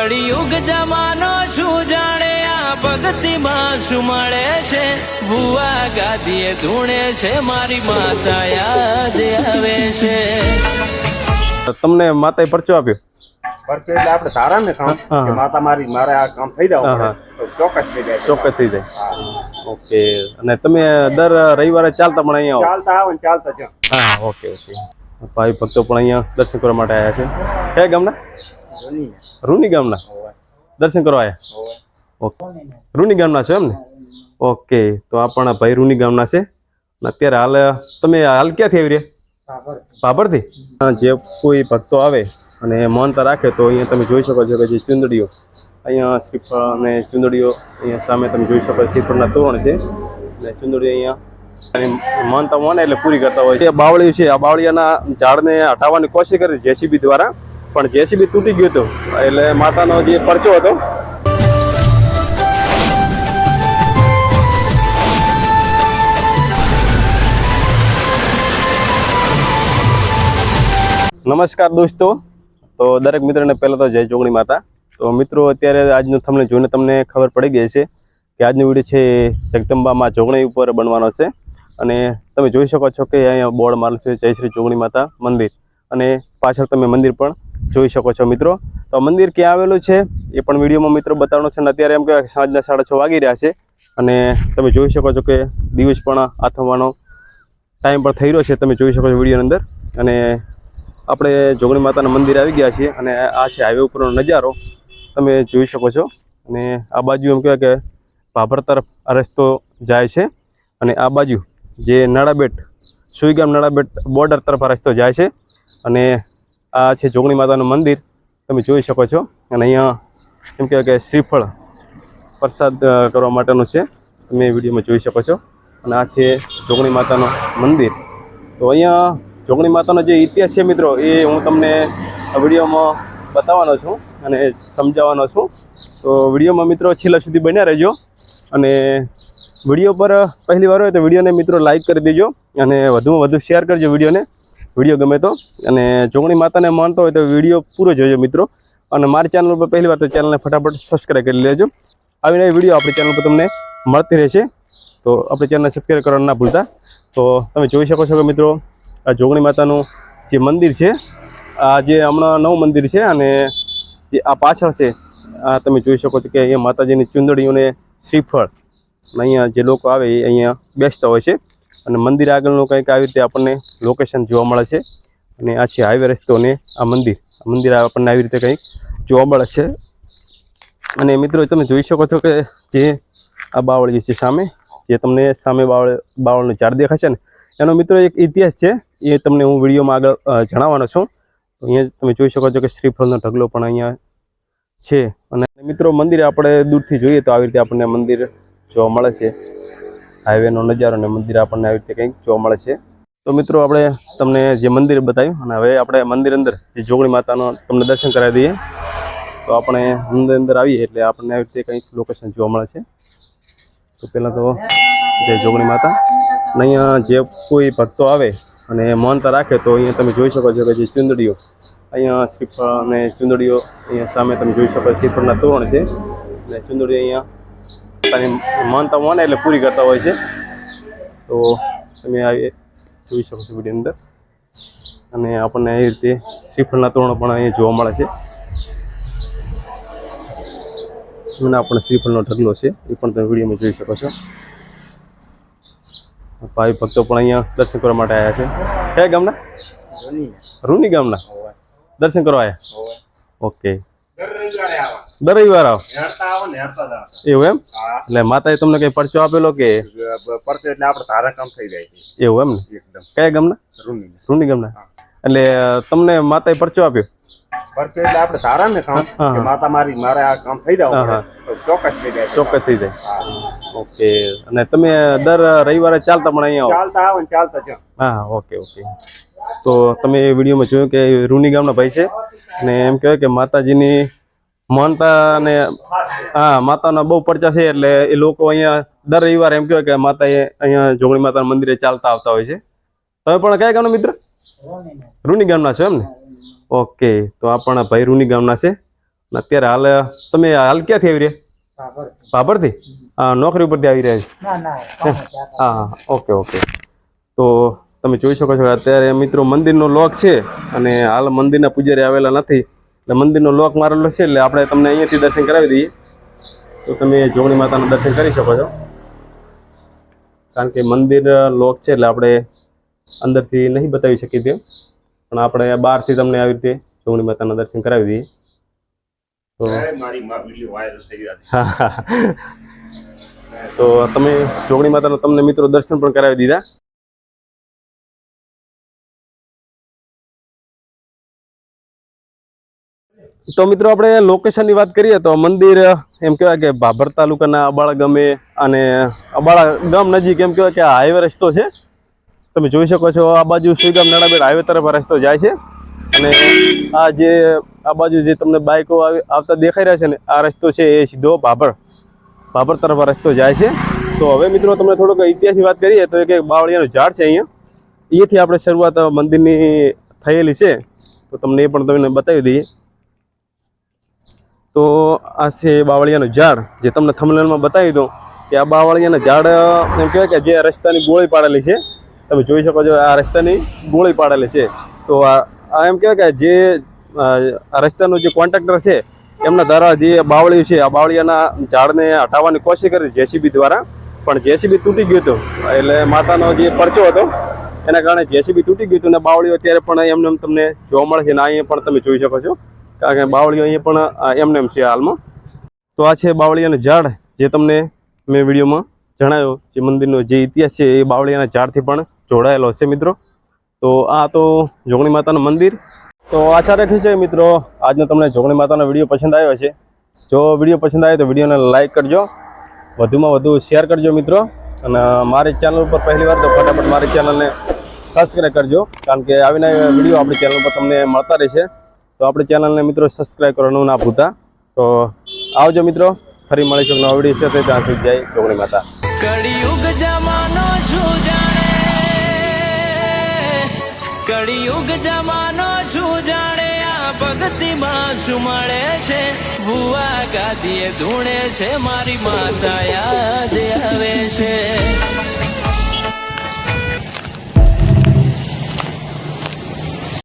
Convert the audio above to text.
કળિયુગ જમાનો શું જાણે આ ભક્તિમાં શું મળે છે? ભુવા ગાદીએ ધૂણે છે મારી માતા યાદ આવે છે. તમને માતાએ પરચો આપ્યો? પરચો એટલે આપણે સારા ને કામ કે માતા મારી મારે આ કામ થઈ જાવ ચોક્કસ થઈ જાય. ચોક્કસ થઈ જાય. ઓકે. અને તમે દર રવિવારે ચાલતા પણ અહીંયા ચાલતા આવો ને ચાલતા જો હા ઓકે ઓકે. ભાઈ ભક્તો પણ અહીંયા દર્શન કરવા માટે આવ્યા છે. કયા ગામના? રૂની ગામના? દર્શન કરવા આવ્યા ઓકે. રૂની ગામના છે એમ ને? ઓકે તો આપણા ભાઈ રૂની ગામના છે. અત્યારે હાલ તમે હાલ ક્યાંથી આવી રહ્યા? બાબરથી જે કોઈ ભક્તો આવે અને માનતા રાખે તો અહીંયા તમે જોઈ શકો છો કે જે ચુંદડીઓ અહીંયા શ્રીફળ અને ચુંદડીઓ અહીંયા સામે તમે જોઈ શકો છો શ્રીફળના તોરણ છે. અને ચુંદડી અહીંયા માનતા માને એટલે પૂરી કરતા હોય છે. બાવળિયું છે આ બાવળિયાના ઝાડને હટાવવાની કોશિશ કરી જેસીબી દ્વારા. પણ જેસીબી તૂટી ગયું હતું. એટલે માતાનો જે પરચો હતો, નમસ્કાર દોસ્તો. તો દરેક મિત્રને પહેલાં તો જય જોગણી માતા. તો મિત્રો, અત્યારે આજનું તમને જોઈને તમને ખબર પડી ગઈ છે કે આજનો વીડિયો છે જગદંબામાં જોગણી ઉપર બનવાનો છે. અને તમે જોઈ શકો છો કે અહીંયા બોર્ડ મારેલું છે જય શ્રી જોગણી માતા મંદિર. અને પાછળ તમે મંદિર પણ જોઈ શકો છો મિત્રો. તો મંદિર ક્યાં આવેલું છે એ પણ વિડીયોમાં મિત્રો બતાવવાનો છે. અને અત્યારે એમ કહેવાય સાંજના સાડા છ વાગી રહ્યા છે. અને તમે જોઈ શકો છો કે દિવસ પણ આથમવાનો ટાઈમ પણ થઈ રહ્યો છે. તમે જોઈ શકો છો વિડીયોની અંદર. અને આપણે જોગણી માતાના મંદિર આવી ગયા છીએ. અને આ છે હાઈવે ઉપરનો નજારો. તમે જોઈ શકો છો. અને આ બાજુ એમ કહેવાય કે ભાભર તરફ આ રસ્તો જાય છે. અને આ બાજુ જે નળાબેટ, સુઈગામ નળાબેટ બોર્ડર તરફ આ રસ્તો જાય છે. અને આ છે જોગણી માતાનું મંદિર, તમે જોઈ શકો છો. અને અહીંયા એમ કહેવાય કે શ્રીફળ પ્રસાદ કરવા માટેનું છે. તમે વિડીયોમાં જોઈ શકો છો. અને આ છે જોગણી માતાનું મંદિર. તો અહીંયા જોગણી માતાનો જે ઇતિહાસ છે મિત્રો, એ હું તમને વિડીયોમાં બતાવવાનો છું અને સમજાવવાનો છું. તો વિડીયોમાં મિત્રો છેલ્લા સુધી બન્યા રહેજો. અને વીડિયો પર પહેલી વાર હોય તો વિડીયોને મિત્રો લાઈક કરી દેજો અને વધુમાં વધુ શેર કરજો વિડીયોને. વીડિયો ગમે તો. અને જોગણી માતાને માનતો હોય તો વીડિયો પૂરો જોજો મિત્રો. અને મારી ચેનલ પર પહેલી વાર તો ચેનલને ફટાફટ સબસ્ક્રાઈબ કરી લેજો. આવીને વીડિયો આપણી ચેનલ પર તમને મળતી રહેશે. તો આપણી ચેનલને સબસ્ક્રાઈબ કરવાનું ના ભૂલતા. તો તમે જોઈ શકો છો કે મિત્રો, આ જોગણી માતાનું જે મંદિર છે, આ જે હમણાં નવું મંદિર છે અને જે આ પાછળ છે, આ તમે જોઈ શકો છો કે અહીંયા માતાજીની ચુંદડીઓને શ્રીફળ અહીંયા જે લોકો આવે એ અહીંયા બેસતા હોય છે. અને મંદિર આગળનું કંઈક આવી રીતે આપણને લોકેશન જોવા મળે છે. અને આ છે હાઈવે રસ્તો અને આ મંદિર. મંદિર આપણને આવી રીતે કંઈક જોવા મળે છે. અને મિત્રો, તમે જોઈ શકો છો કે જે આ બાવળી છે સામે, જે તમને સામે બાવળ, બાવળનો ઝાડ દેખાય છે ને, એનો મિત્રો એક ઇતિહાસ છે, એ તમને હું વિડીયોમાં આગળ જણાવવાનો છું. અહીંયા તમે જોઈ શકો છો કે શ્રીફળનો ઢગલો પણ અહીંયા છે. અને મિત્રો, મંદિર આપણે દૂરથી જોઈએ તો આવી રીતે આપણને મંદિર જોવા મળે છે. હાઈવેનો નજારો અને મંદિર આપણને આવી રીતે કંઈક જોવા મળે છે. તો મિત્રો, આપણે તમને જે મંદિર બતાવ્યું, અને હવે આપણે મંદિર અંદર જે જોગણી માતાનો તમને દર્શન કરાવી દઈએ. તો આપણે અંદર અંદર આવીએ એટલે આપણને આવી રીતે કંઈક લોકેશન જોવા મળે છે. તો પહેલાં તો જય જોગણી માતા. અને અહીંયા જે કોઈ ભક્તો આવે અને માનતા રાખે, તો અહીંયા તમે જોઈ શકો છો કે જે ચુંદડીઓ, અહીંયા શ્રીફળ અને ચુંદડીઓ અહીંયા સામે તમે જોઈ શકો શ્રીફળના તોરણ છે. અને ચુંદડી અહીંયા માનતા માને એટલે પૂરી કરતા હોય છે. તો તમે આવી જોઈ શકો છો વીડિયો અંદર. અને આપણને એ રીતે શ્રીફળના તોરણ પણ અહીંયા જોવા મળે છે. અને આપણને શ્રીફળનો ઢગલો છે એ પણ તમે વિડીયોમાં જોઈ શકો છો. ભાઈ ભક્તો પણ અહીંયા દર્શન કરવા માટે આવ્યા છે. કયા ગામના? રૂની. ગામના? દર્શન કરવા આવ્યા ઓકે દર રવિવાર આવો. એવું એમ? એટલે માતાએ તમને કઈ પરચો આપેલો કે? પરચો એટલે આપણે ધારા કામ થઈ જાય છે. એવું એમ ને? કયા ગામના? રૂની રૂની ગામના? એટલે તમને માતાએ પરચો આપ્યો? પરચો એટલે આપણે ધારા ને કામ કે માતા મારી મારે આ કામ થઈ જાવ. ચોક્કસ થઈ જાય. ચોક્કસ થઈ જાય. ઓકે. અને તમે દર રવિવારે ચાલતા પણ અહીંયા ચાલતા આવો ને ચાલતા જો હા ઓકે ઓકે. તો તમે એ વિડીયોમાં જોયું કે રૂની ગામના ભાઈ છે? અને એમ કહેવાય કે માતાજીની માનતા અને હા માતાના બહુ પરચા છે એટલે એ લોકો અહીંયા દર રવિવારે એમ કહેવાય કે માતા અહીંયા જોગણી માતાના મંદિરે ચાલતા આવતા હોય છે. તમે પણ કયા ગામના મિત્ર? રૂની ગામના છો એમ ને? ઓકે તો આપણા ભાઈ રૂની ગામના છે. અત્યારે હાલ તમે હાલ ક્યાંથી આવી રહ્યા? ભાભરથી? હા નોકરી ઉપરથી આવી રહ્યા છે. હા હા ઓકે ઓકે. તો તમે જોઈ શકો છો અત્યારે મિત્રો મંદિરનો લોક છે અને હાલ મંદિરના પૂજારી આવેલા નથી. એટલે મંદિરનો લોક મારેલો છે એટલે આપણે તમને અહીંયાથી દર્શન કરાવી દઈએ. તો તમે જોગણી માતાનું દર્શન કરી શકો છો. કારણ કે મંદિર લોક છે એટલે આપણે અંદરથી નહીં બતાવી શકીએ તેમ. પણ આપણે બહારથી તમને આવી રીતે જોગણી માતાના દર્શન કરાવી દઈએ. તો તમે જોગણી માતાના તમને મિત્રો દર્શન પણ કરાવી દીધા. તો મિત્રો આપણે લોકેશનની વાત કરીએ તો મંદિર, એમ કહેવાય કે ભાભર તાલુકાના અબાળા ગામે અને અબાળા ગામ નજીક એમ કહેવાય કે આ હાઈવે રસ્તો છે. તમે જોઈ શકો છો આ બાજુ સુઈગામ નાણાબેડ હાઈવે તરફ રસ્તો જાય છે. અને આ જે, આ બાજુ જે તમને બાઇકો આવી, આવતા દેખાઈ રહ્યા છે ને, આ રસ્તો છે એ સીધો ભાભર ભાભર તરફ રસ્તો જાય છે. તો હવે મિત્રો તમને થોડોક ઇતિહાસની વાત કરીએ તો એક બાવળિયાનું ઝાડ છે અહીંયા. અહીંયાથી આપણે શરૂઆત મંદિરની થયેલી છે. તો તમને એ પણ તમને બતાવી દઈએ. તો આ છે બાવળિયાનું ઝાડ, જે તમને થમલેનમાં બતાવી દઉં કે આ બાવળિયાના ઝાડ, એમ કહેવાય કે જે રસ્તાની ગોળી પાડેલી છે. તમે જોઈ શકો છો, આ રસ્તાની ગોળી પાડેલી છે. તો આ એમ કહેવાય કે જે આ રસ્તાનો જે કોન્ટ્રાક્ટર છે, એમના દ્વારા જે બાવળિયું છે, આ બાવળિયાના ઝાડને હટાવવાની કોશિશ કરી જેસીબી દ્વારા. પણ જેસીબી તૂટી ગયું હતું, એટલે માતાનો જે પરચો હતો, એના કારણે જેસીબી તૂટી ગયું હતું અને બાવળીઓ અત્યારે પણ એમને એમ તમને જોવા મળે છે અને અહીંયા પણ તમે જોઈ શકો છો. કારણ કે બાવળીઓ અહીંયા પણ એમને એમ છે હાલમાં. તો આ છે બાવળિયાના ઝાડ, જે તમને મેં વિડીયોમાં જણાવ્યો જે મંદિરનો જે ઇતિહાસ છે, એ બાવળિયાના ઝાડથી પણ જોડાયેલો છે મિત્રો. તો આ તો જોગણી માતાનું મંદિર. તો આશા રાખી છે મિત્રો, આજનો તમને જોગણી માતાનો વીડિયો પસંદ આવ્યો છે. જો વીડિયો પસંદ આવ્યો તો વિડીયોને લાઇક કરજો. વધુમાં વધુ શેર કરજો મિત્રો. અને મારી ચેનલ ઉપર પહેલી વાર તો ફટાફટ મારી ચેનલને સબસ્ક્રાઈબ કરજો. કારણ કે આવીને આવા વીડિયો આપણી ચેનલ પર તમને મળતા રહેશે. તો આપણી ચેનલને મિત્રો સબસ્ક્રાઈબ કરવાનું ના ભૂલતા. તો આવજો મિત્રો, ફરી મળીશું નવા વીડિયો છે તો ત્યાં સુધી જય જોગણી માતા. કળિયુગ જમાનો શું જાણે? કળિયુગ જમાનો જાણે? આ ભક્તિમાં શું મળે છે? ભુવા ગાદીએ ધૂણે છે, મારી માતા યાદ આવે છે.